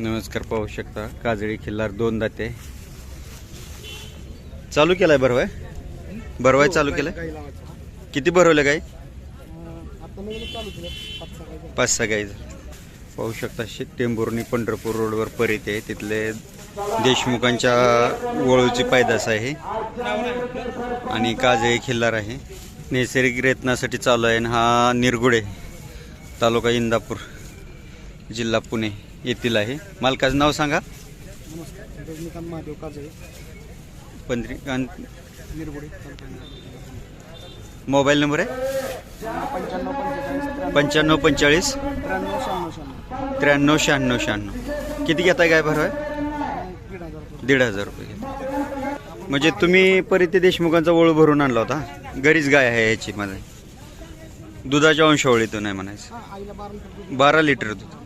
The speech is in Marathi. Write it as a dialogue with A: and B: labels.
A: नमस्कार पाहू शकता. काजळी खिल्लार दोन दाते. चालू केलाय बरवाय बरवाय चालू केलाय? किती भरवलं गाई?
B: पाच सहा गाई
A: पाच सहा पाहू शकता टेंभुर्णी पंढरपूर रोडवर परित आहे तिथले देशमुखांच्या वळूची पायदास आहे. आणि काजळी खिल्लार आहे. नैसर्गिक रेतनासाठी चालू आहे आणि हा निरगुडे तालुका इंदापूर जिल्हा पुणे. येथील आहे. मालकाचं नाव सांगा.
B: नमस्कार रजनीकांत महादेव काजळे
A: पंधरी
B: निरगुडे
A: मोबाईल नंबर आहे?
B: पंच्याण्णव पंचेचाळीस.
A: पंच्याण्णव
B: त्र्याण्णव
A: पंचेचाळीस
B: त्र्याण्णव शहाण्णव शहाण्णव.
A: शहाण्णव किती घेताय काय भरवाय?
B: दीड हजार रुपये
A: दीड हजार रुपये घेता म्हणजे तुम्ही परिते देशमुखांचा ओळू भरून आणला होता. घरीच गाय आहे याची माझी दुधाच्या अंशावळीतून आहे म्हणायचं.
B: हा आईला बारा लिटर दूध
A: बारा लिटर दूध.